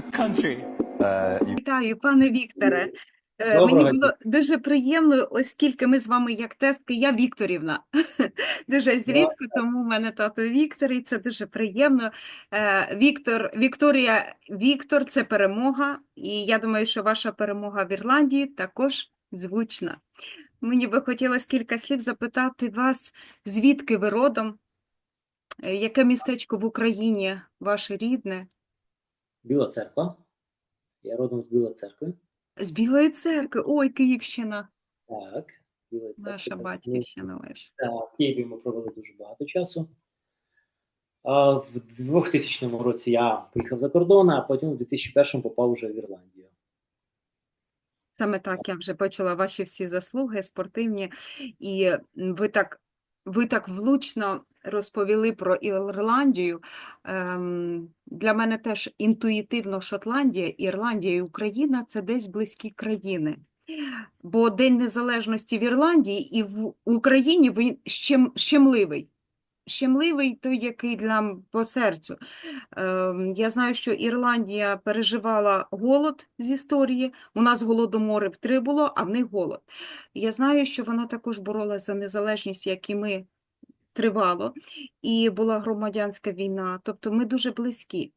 country. Uh, you Вітаю, пане Вікторе. Е, Доброго Мені було дуже приємно, оскільки ми з вами як тестки, я Вікторівна. Дуже зрідко, тому в мене тато Віктор, і це дуже приємно. Е, Віктор, Вікторія, Віктор це перемога, і я думаю, що ваша перемога в Ірландії також звучна. Мені би хотілося кілька слів запитати вас, звідки ви родом? Е, Яке містечко в Україні ваше рідне? Біла церква. Я родом з Білої церкви. З Білої церкви, ой, Київщина. Так, Біла церква. Наша батьківщина ваша. Так, в Києві ми провели дуже багато часу. А в 2000 році я поїхав за кордон, а потім у 2001 попав вже в Ірландію. Саме так я вже почула ваші всі заслуги спортивні, і ви так, ви так влучно розповіли про Ірландію. Ем, для мене теж інтуїтивно Шотландія, Ірландія і Україна це десь близькі країни. Бо День Незалежності в Ірландії і в Україні він щем, щемливий. Щемливий той, який для по серцю. Ем, Я знаю, що Ірландія переживала голод з історії. У нас голодомори в три було, а в них голод. Я знаю, що вона також боролася за незалежність, як і ми тривало, і була громадянська війна. Тобто ми дуже близькі.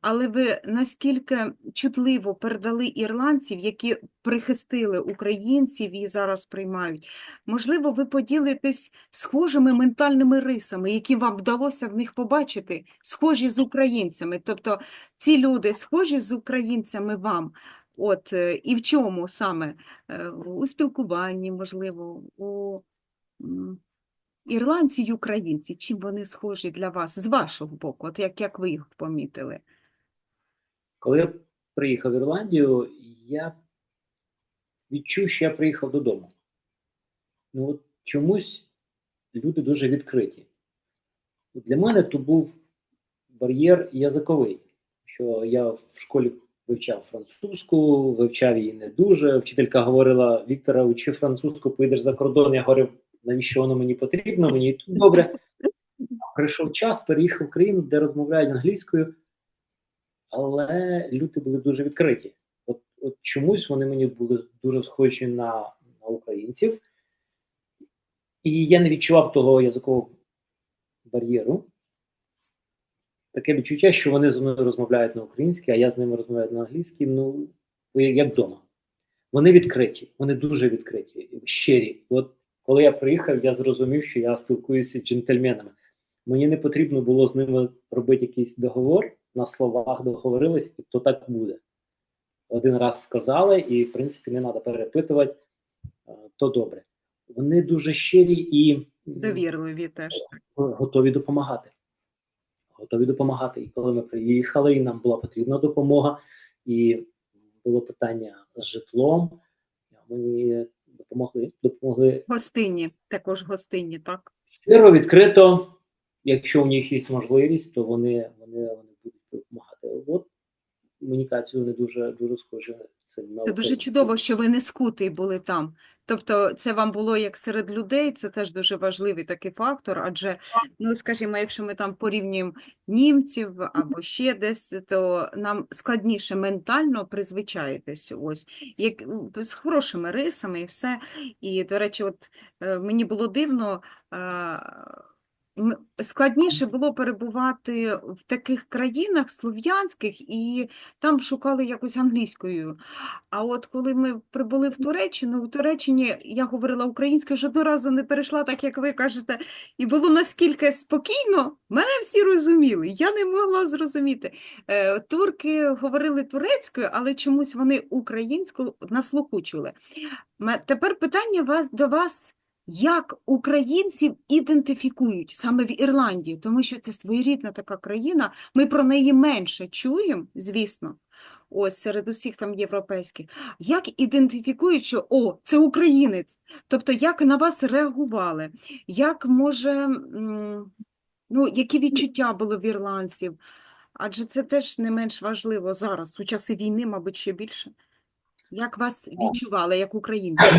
Але ви наскільки чутливо передали ірландців, які прихистили українців і зараз приймають? Можливо, ви поділитесь схожими ментальними рисами, які вам вдалося в них побачити, схожі з українцями. Тобто ці люди схожі з українцями вам. От, е, і в чому саме? Е, У спілкуванні, можливо, у ірландці й українці, чим вони схожі для вас з вашого боку, от як, як ви їх помітили? Коли я приїхав в Ірландію, я відчув, що я приїхав додому. Ну, от чомусь люди дуже відкриті. Для мене то був бар'єр язиковий, що я в школі вивчав французьку, вивчав її не дуже. Вчителька говорила: Віктора, учи французьку, поїдеш за кордон. Я говорив, навіщо воно мені потрібно? Мені тут добре. Прийшов час, переїхав в країну, де розмовляють англійською, але люди були дуже відкриті. От, от чомусь вони мені були дуже схожі на, на українців, і я не відчував того язикового бар'єру. Таке відчуття, що вони зі мною розмовляють на українській, а я з ними розмовляю на англійській, ну, як вдома. Вони відкриті, вони дуже відкриті, щирі. От коли я приїхав, я зрозумів, що я спілкуюся з джентльменами. Мені не потрібно було з ними робити якийсь договор, на словах договорились, і то так буде. Один раз сказали, і, в принципі, не треба перепитувати, е, то добре. Вони дуже щирі і Довірливі теж. готові допомагати. Готові допомагати. І коли ми приїхали, і нам була потрібна допомога, і було питання з житлом, мені допомогли. допомогли Гостинні, також гостинні, так? щиро, відкрито. Якщо у них є можливість, то вони, вони, вони будуть допомагати. От комунікацію не дуже дуже схожі на це. на Це дуже чудово, що ви не скутий були там. Тобто це вам було як серед людей, це теж дуже важливий такий фактор, адже, ну, скажімо, якщо ми там порівнюємо німців або ще десь, то нам складніше ментально призвичаїтись ось, як, з хорошими рисами і все. І, до речі, от е, мені було дивно, е, складніше було перебувати в таких країнах слов'янських, і там шукали якось англійською. А от коли ми прибули в Туреччину, в Туреччині я говорила українською, жодного разу не перейшла, так як ви кажете, і було наскільки спокійно, мене всі розуміли, я не могла зрозуміти. Е, Турки говорили турецькою, але чомусь вони українську на слуху чули. Тепер питання вас, до вас. Як українців ідентифікують саме в Ірландії, тому що це своєрідна така країна, ми про неї менше чуємо, звісно, ось серед усіх там європейських. Як ідентифікують, що о, це українець? Тобто, як на вас реагували? Як може, ну, які відчуття були в ірландців? Адже це теж не менш важливо зараз, у часи війни, мабуть, ще більше. Як вас відчували як українців?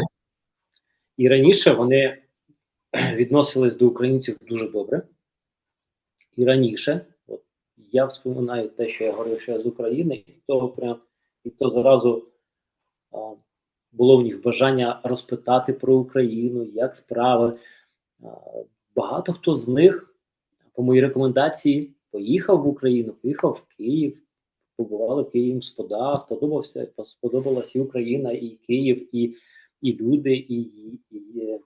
І раніше вони відносились до українців дуже добре. І раніше, от я вспоминаю те, що я говорив, що я з України, і то прям і то зразу а, було в них бажання розпитати про Україну, як справи. Багато хто з них, по моїй рекомендації, поїхав в Україну, поїхав в Київ, побували в Києві, спода, сподобався, сподобалась і Україна, і Київ, і, і люди, і, і, і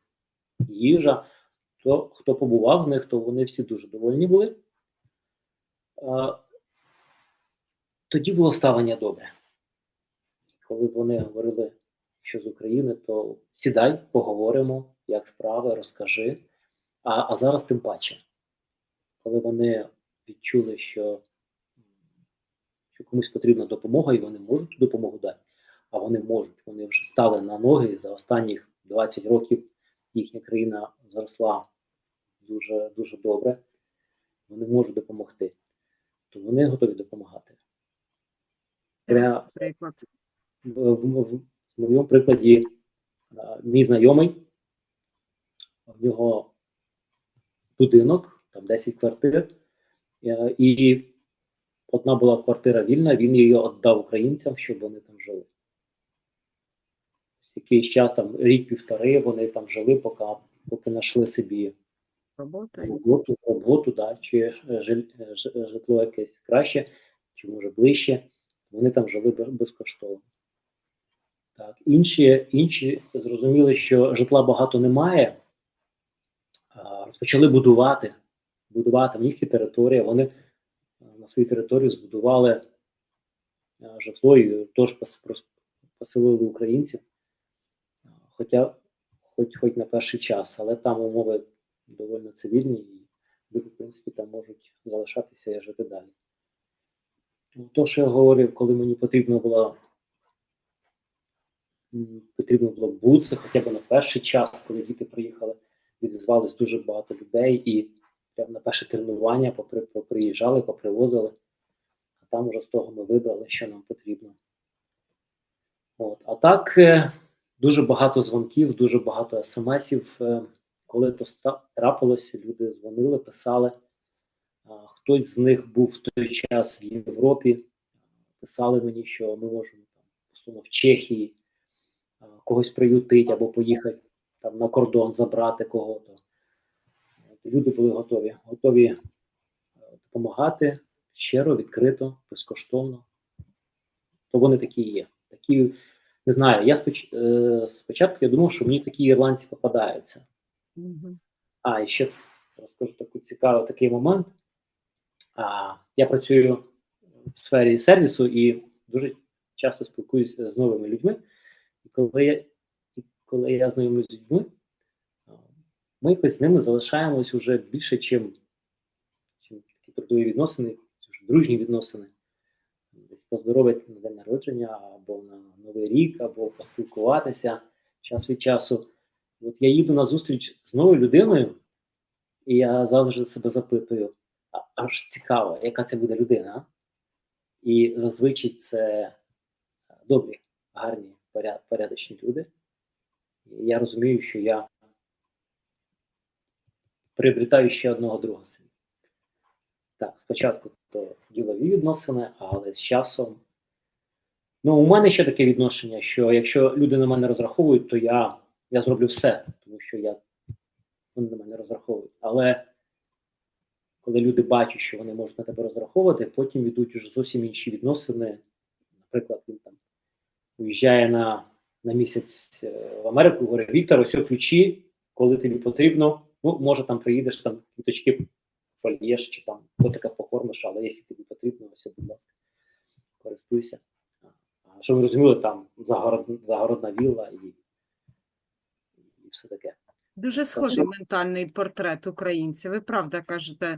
їжа. То, хто побував з них, то вони всі дуже довольні були. Тоді було ставлення добре. Коли вони говорили, що з України, то сідай, поговоримо, як справи, розкажи. А, а зараз тим паче, коли вони відчули, що, що комусь потрібна допомога, і вони можуть допомогу дати, а вони можуть, вони вже стали на ноги за останніх 20 років їхня країна зросла дуже, дуже добре, вони можуть допомогти, то вони готові допомагати. Я, Приклад. в, в, в моєму прикладі, мій знайомий, в нього будинок, там 10 квартир, е, і одна була квартира вільна, він її віддав українцям, щоб вони там жили. Якийсь час, там рік-півтори, вони там жили, поки, поки знайшли собі роботу, роботу да, чи житло якесь краще, чи може ближче. Вони там жили безкоштовно. Так. Інші, інші зрозуміли, що житла багато немає, розпочали будувати. Будувати в них є територія. Вони на своїй території збудували житло і теж поселили українців. Хоча, хоч, хоч на перший час, але там умови доволі цивільні, і люди, в принципі, там можуть залишатися і жити далі. Ну, То, що я говорив, коли мені потрібно було потрібно було бутися хоча б на перший час, коли діти приїхали, відізвалось дуже багато людей, і прямо на перше тренування попри, поприїжджали, попривозили, а там уже з того ми вибрали, що нам потрібно. От. А так, е, дуже багато дзвонків, дуже багато смсів. е, Коли то трапилося, люди дзвонили, писали. Хтось з них був в той час в Європі, писали мені, що ми можемо там, в Чехії когось приютити або поїхати там на кордон забрати кого-то. Люди були готові, готові е, допомагати щиро, відкрито, безкоштовно. То вони такі є. Такі, не знаю, я споч... е, спочатку я думав, що мені такі ірландці попадаються. Мгм. А, і ще розкажу таку цікавий такий момент. А, я працюю в сфері сервісу і дуже часто спілкуюся з новими людьми. І коли я, коли я знайомлюсь з людьми, ми якось з ними залишаємось вже більше, чим, чим такі трудові відносини, дружні відносини. Поздоровити на день народження, або на Новий рік, або поспілкуватися час від часу. От я їду на зустріч з новою людиною, і я завжди себе запитую, а, аж цікаво, яка це буде людина. І зазвичай це добрі, гарні, поряд, порядочні люди. І я розумію, що я приобретаю ще одного друга. Так, спочатку то ділові відносини, але з часом. Ну, у мене ще таке відношення, що якщо люди на мене розраховують, то я, я зроблю все, тому що я, вони на мене розраховують. Але коли люди бачать, що вони можуть на тебе розраховувати, потім йдуть вже зовсім інші відносини. Наприклад, він там уїжджає на, на місяць е, в Америку, говорить, Віктор, ось ключі, коли тобі потрібно, ну, може там приїдеш, там квіточки польєш, чи там котика покормиш, але якщо тобі потрібно, ось, будь ласка, користуйся. Щоб ви розуміли, там загород, загородна вілла і, і все таке. Дуже схожий ментальний портрет українця. Ви правда кажете,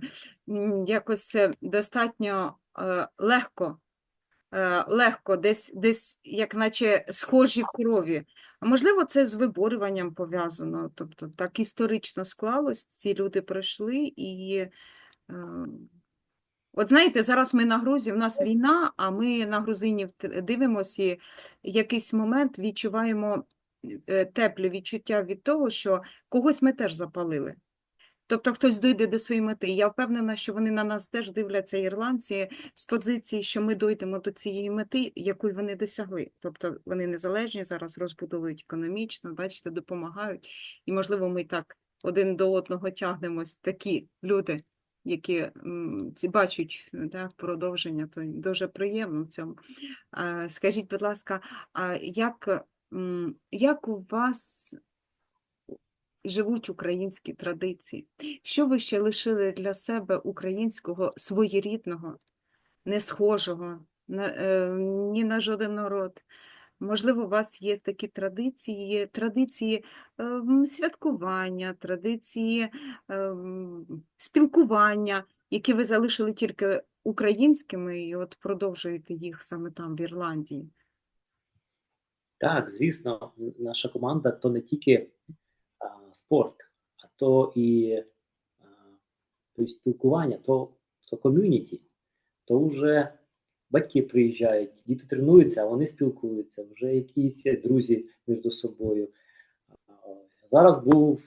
якось е, достатньо е, легко, е, легко, десь, десь як наче схожі крові. Можливо, це з виборюванням пов'язано. Тобто так історично склалось, ці люди пройшли і. е, От знаєте, зараз ми на Грузі, в нас війна, а ми на грузинів дивимося і якийсь момент відчуваємо теплі тепле відчуття від того, що когось ми теж запалили. Тобто хтось дойде до своєї мети. Я впевнена, що вони на нас теж дивляться ірландці з позиції, що ми дойдемо до цієї мети, якої вони досягли. Тобто вони незалежні зараз розбудовують економічно, бачите, допомагають. І, можливо, ми так один до одного тягнемось, такі люди, які бачать да, продовження, то дуже приємно в цьому. Скажіть, будь ласка, як, як у вас живуть українські традиції? Що ви ще лишили для себе українського своєрідного, не схожого на, е, ні на жоден народ? Можливо, у вас є такі традиції, традиції е, святкування, традиції е, спілкування, які ви залишили тільки українськими, і от продовжуєте їх саме там, в Ірландії. Так, звісно, наша команда то не тільки спорт, а то і то спілкування, то, то ком'юніті, то вже батьки приїжджають, діти тренуються, а вони спілкуються, вже якісь друзі між собою. Зараз був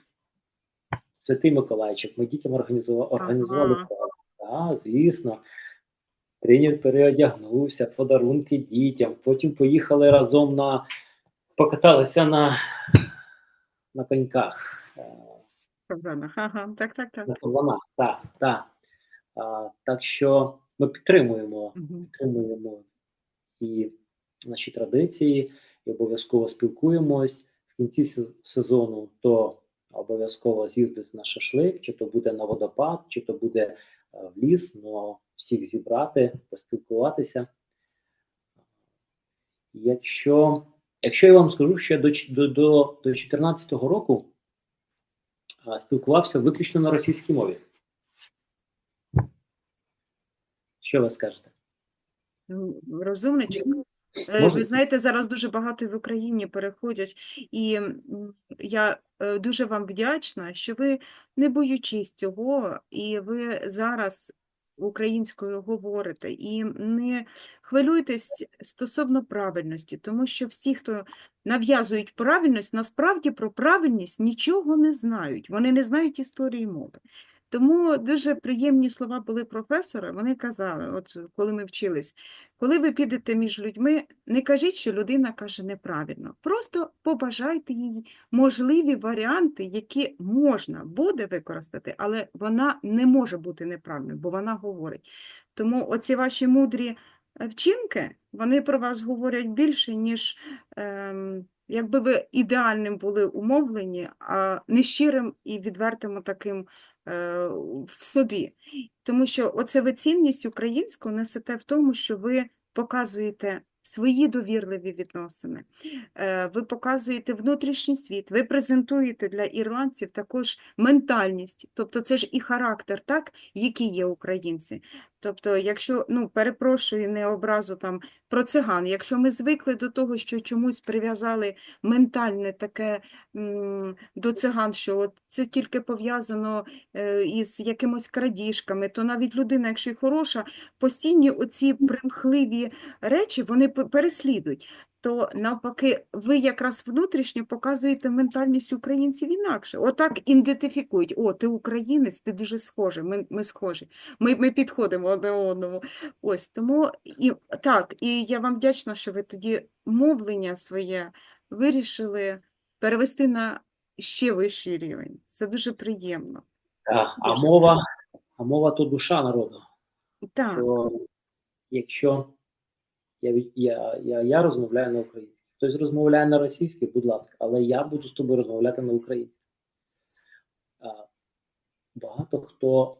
Святий Миколайчик, ми дітям організували, організували Ага. Так, звісно. Тренер переодягнувся, подарунки дітям. Потім поїхали разом на покаталися на, на коньках, е. Ага, так, так, так. на фазанах. Так, так. А, так що ми підтримуємо, підтримуємо і наші традиції, і обов'язково спілкуємось в кінці сезону, то обов'язково з'їздити на шашлик, чи то буде на водопад, чи то буде е, в ліс, но всіх зібрати, поспілкуватися. Якщо, якщо я вам скажу, що я до, ч- до, до, до 14-го року а, спілкувався виключно на російській мові. Що ви скажете? Ну, Розумничок. Е, Ви знаєте, зараз дуже багато в Україні переходять, і я е, дуже вам вдячна, що ви, не боючись цього, і ви зараз українською говорите, і не хвилюйтесь стосовно правильності, тому що всі, хто нав'язують правильність, насправді про правильність нічого не знають, вони не знають історії мови. Тому дуже приємні слова були професора. Вони казали, от коли ми вчились, коли ви підете між людьми, не кажіть, що людина каже неправильно. Просто побажайте їй можливі варіанти, які можна буде використати, але вона не може бути неправильною, бо вона говорить. Тому оці ваші мудрі е, вчинки, вони про вас говорять більше, ніж ем, якби ви ідеальним були умовлені, а нещирим і відвертим таким в собі. Тому що оце ви цінність українську несете в тому, що ви показуєте свої довірливі відносини, е, ви показуєте внутрішній світ, ви презентуєте для ірландців також ментальність, тобто це ж і характер, так, які є українці. Тобто, якщо, ну, перепрошую, не образу там про циган, якщо ми звикли до того, що чомусь прив'язали ментальне таке до циган, що от це тільки пов'язано е, із якимось крадіжками, то навіть людина, якщо й хороша, постійні оці примхливі речі вони переслідують. То навпаки, ви якраз внутрішньо показуєте ментальність українців інакше. Отак ідентифікують. О, ти українець, ти дуже схожий, ми, ми схожі, ми, ми підходимо одне одному. Ось тому і так, і я вам вдячна, що ви тоді мовлення своє вирішили перевести на ще вищий рівень. Це дуже приємно. А, а Дуже. мова, а мова то душа народу. Так, То якщо я, я, я, я розмовляю на українській, хтось розмовляє на російській, будь ласка, але я буду з тобою розмовляти на українській. Багато хто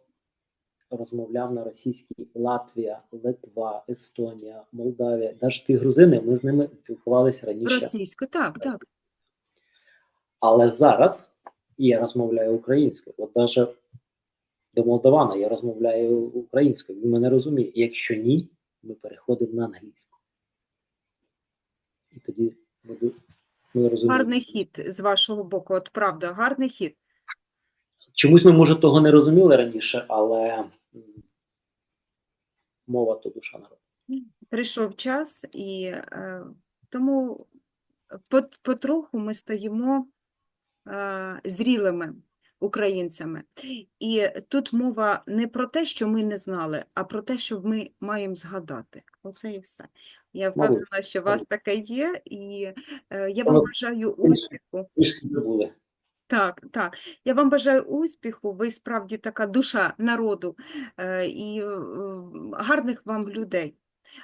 розмовляв на російській Латвія, Литва, Естонія, Молдавія, навіть ті грузини, ми з ними спілкувалися раніше. російською, так, так. Але зараз я розмовляю українською. От навіть до Молдавана я розмовляю українською. Він мене розуміє. Якщо ні, ми переходимо на англійську. І тоді ми, ми розуміємо. Гарний хід з вашого боку, от правда, гарний хід. Чомусь ми, може, того не розуміли раніше, але мова то душа народу. Прийшов час, і е, тому потроху ми стаємо е, зрілими. українцями. І тут мова не про те, що ми не знали, а про те, що ми маємо згадати. Оце і все. Я впевнена, що у вас таке є, і е, я вам бажаю успіху. Так, так. Я вам бажаю успіху. Ви справді така душа народу е, і е, гарних вам людей.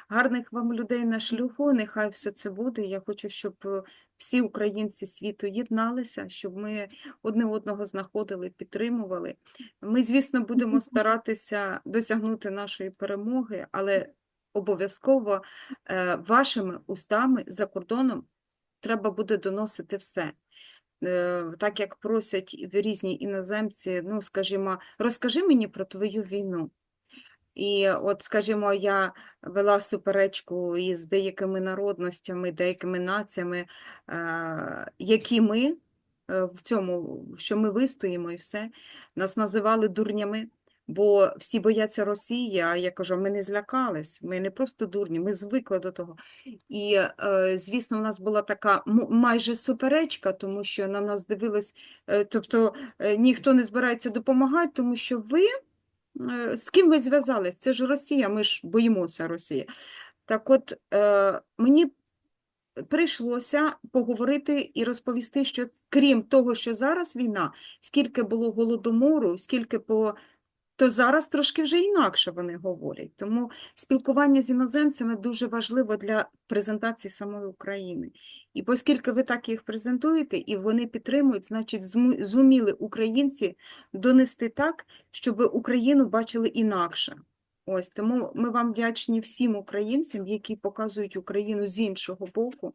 Гарних вам людей на шляху. Нехай все це буде. Я хочу, щоб е, всі українці світу єдналися, щоб ми одне одного знаходили, підтримували. Ми, звісно, будемо старатися досягнути нашої перемоги, але обов'язково е, вашими устами за кордоном треба буде доносити все е, так як просять в різні іноземці, ну, скажімо, розкажи мені про твою війну. І от, скажімо, я вела суперечку із деякими народностями, деякими націями, е, які ми в цьому, що ми вистоїмо і все, нас називали дурнями, бо всі бояться Росії, а я кажу, ми не злякались, ми не просто дурні, ми звикли до того. І, е, звісно, у нас була така майже суперечка, тому що на нас дивились, е, тобто е, ніхто не збирається допомагати, тому що ви, з ким ви зв'язались? Це ж Росія, ми ж боїмося Росії. Так от, мені прийшлося поговорити і розповісти, що крім того, що зараз війна, скільки було голодомору, скільки по то зараз трошки вже інакше вони говорять. Тому спілкування з іноземцями дуже важливо для презентації самої України. І оскільки ви так їх презентуєте і вони підтримують, значить зуміли українці донести так, щоб ви Україну бачили інакше. Ось тому ми вам вдячні всім українцям, які показують Україну з іншого боку.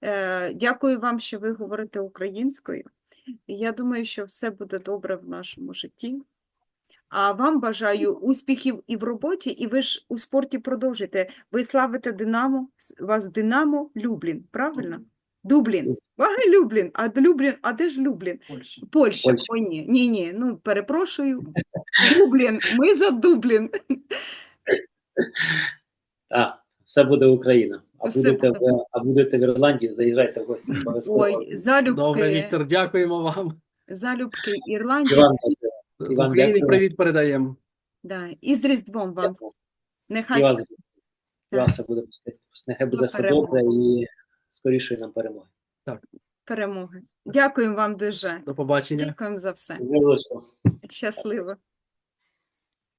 Е, Дякую вам, що ви говорите українською. Я думаю, що все буде добре в нашому житті. А вам бажаю успіхів і в роботі, і ви ж у спорті продовжуєте. Ви славите Динамо, вас Динамо Люблін, правильно? Дублін. Ага, Люблін. А Люблін, а де ж Люблін? Польща. Польща. Польща. Ой, ні, ні, ні. Ну, перепрошую. Дублін. Ми за Дублін. Так, все буде Україна. А Все будете, буде. в, а будете в Ірландії, заїжджайте в гості. Ой, Добре, залюбки, Віктор, дякуємо вам. залюбки Ірландія. Іван, З Іван, України дякую. привіт передаємо. Да. І з Різдвом вам. Дякую. Нехай все у вас все буде, нехай буде До все перемоги. добре і скорішої нам перемоги. перемоги. Дякуємо вам дуже. До побачення. Дякуємо за все. З. Щасливо.